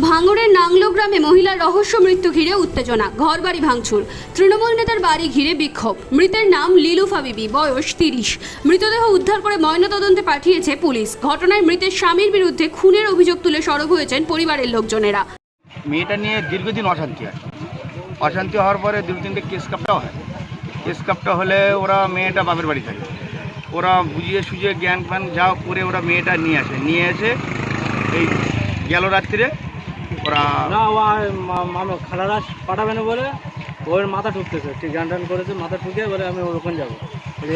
ভাঙড়ের নাংলো গ্রামে মহিলার রহস্য মৃত্যু ঘিরে উত্তেজনা। ঘরবাড়ি ভাঙচুর। তৃণমূল নেতার বাড়ি ঘিরে বিক্ষোভ। মৃতের নাম লিলুফা বিবি, বয়স তিরিশ। মৃতদেহ উদ্ধার করে ময়নাতদন্তে পাঠিয়েছে পুলিশ। ঘটনায় মৃতের স্বামীর বিরুদ্ধে খুনের অভিযোগ তুলে সরব হয়েছেন পরিবারের লোকজনেরা। মেয়েটা নিয়ে দীর্ঘদিন অশান্তি আছে অশান্তি হওয়ার পরে দু তিনটে কেস কাপটাও হয়। কেস কাপটা হলে ওরা মেয়েটা বাপের বাড়ি থাকে। ওরা বুঝিয়ে সুঝিয়ে জ্ঞান ফ্যান যা করে ওরা মেয়েটা নিয়ে আসে। নিয়ে এসে এই গেল রাত্রিরে ওরা না ও মামা খালারা পাঠাবে না বলে ওর মাথা ঠুকতেছে। ঠিক গান টান করেছে মাথা ঠুকে বলে আমি ওরকম যাব।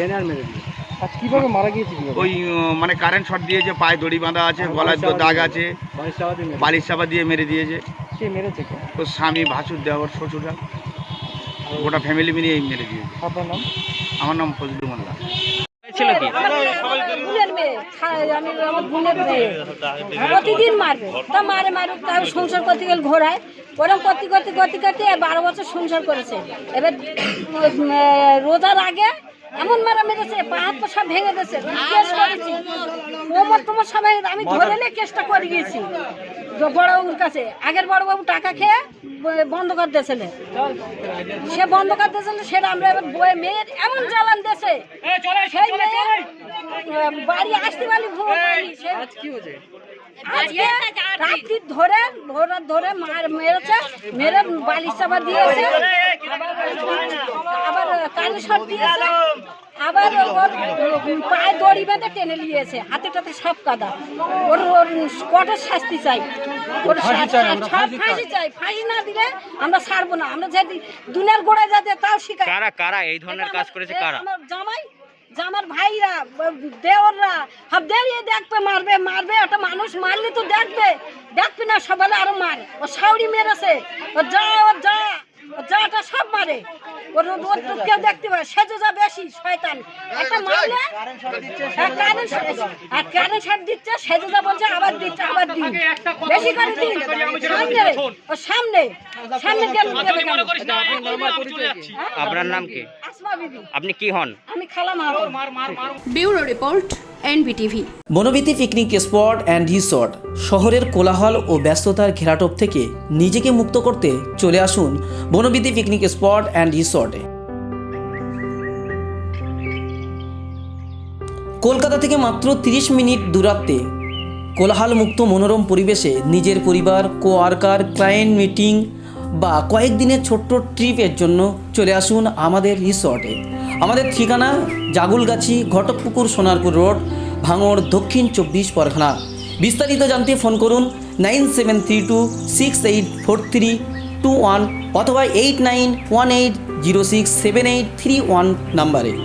এনে আর মেরে দিই আর কীভাবে মারা গিয়েছে ওই মানে কারেন্ট শট দিয়েছে পায়ে দড়ি বাঁধা আছে গলায় তো দাগ আছে বালিশ চাপা দিয়ে মেরে দিয়েছে। কে মেরেছে ওর স্বামী ভাসুর দেওয়ার শ্বশুরা গোটা ফ্যামিলি মিলিয়ে মেরে দিয়েছে। আপনার নাম? আমার নাম ফজলু মোল্লা কি বোনের মেয়ে। খা- আমি আমার বোনের মেয়ে। প্রতিদিন মারবে। তা মারে মারুক তার সংসার করতে গেলে ঘোরায়। ওরকম করতে করতে করতে করতে বারো বছর সংসার করেছে। এবার রোজার আগে এমন মারা মেরেছে পা হাত পা সব ভেঙে গেছে কেস করেছি। কোমর তোমার সবাই আমি ধরে নিয়ে কেসটা করে গিয়েছি। বড়বাবুর কাছে। আগের বড়বাবু টাকা খেয়ে বন্ধ করে দিয়েছিল। সে বন্ধ করে দিয়েছিল সেটা আমরা এবার বয়ে মেয়ের এমন জ্বালান দিয়েছে। সেই বাড়ি আসতে পারি পারি কি হয়েছে? রাত্রি ধরে ভোর ধরে মার মেরেছে মেরে বালিশ চাপা দিয়েছে। আবার কানে শট দিয়েছে। আবার ওর পায়ে দড়ি বেঁধে টেনে নিয়েছে হাতে টাতে সব কাদা। ওর ওর কঠোর শাস্তি চাই? ওর সব ফাঁসি চাই। ফাঁসি না দিলে আমরা ছাড়বো না। আমরা যদি দুনিয়ার গোড়ায় যাতে তাও শিখাই কারা কারা? এই ধরনের কাজ করেছে কারা? জামাই জামার ভাইরা দেওররা সব দেরিয়ে দেখবে মারবে মারবে একটা মানুষ মারলে তো দেখবে। দেখবে না সবাই আরও মারে। ও সাউরি মেরেছে ও যা ও যা ও যাটা সব মারে। ওর ওর তো কেউ দেখতে পারে সেজো যা বেশি শয়তান। একটা মারলে হ্যাঁ, কারেন্ট আর কারেন্ট শর্ট দিচ্ছে সেজো যা বলছে আবার দিচ্ছে আবার দিন। বেশি করে দিন। সামনে ও সামনে সামনে গেল। হ্যাঁ? আপনার নাম কি? আপনি কি হন? আমি খালা মারো ব্যুরো রিপোর্ট এনবিটিভি। বনবিতি পিকনিক স্পট অ্যান্ড রিসর্ট শহরের কোলাহল ও ব্যস্ততার ঘেরাটোপ থেকে নিজেকে মুক্ত করতে চলে আসুন বনবিতি পিকনিক স্পট অ্যান্ড রিসর্টে কলকাতা থেকে মাত্র 30 মিনিট দূরত্বে কোলাহল মুক্ত মনোরম পরিবেশে নিজের পরিবার কো ওয়ার্কার ক্লায়েন্ট মিটিং বা কয়েকদিনের ছোট্ট ট্রিপের জন্য চলে আসুন আমাদের রিসর্টে। আমাদের ঠিকানা জাগুলগাছি ঘটকপুকুর সোনারপুর রোড, ভাঙড় দক্ষিণ চব্বিশ পরগনা। বিস্তারিত জানতে ফোন করুন nine seven three two six eight four three two one অথবা eight nine one eight zero six seven eight three one নাম্বারে।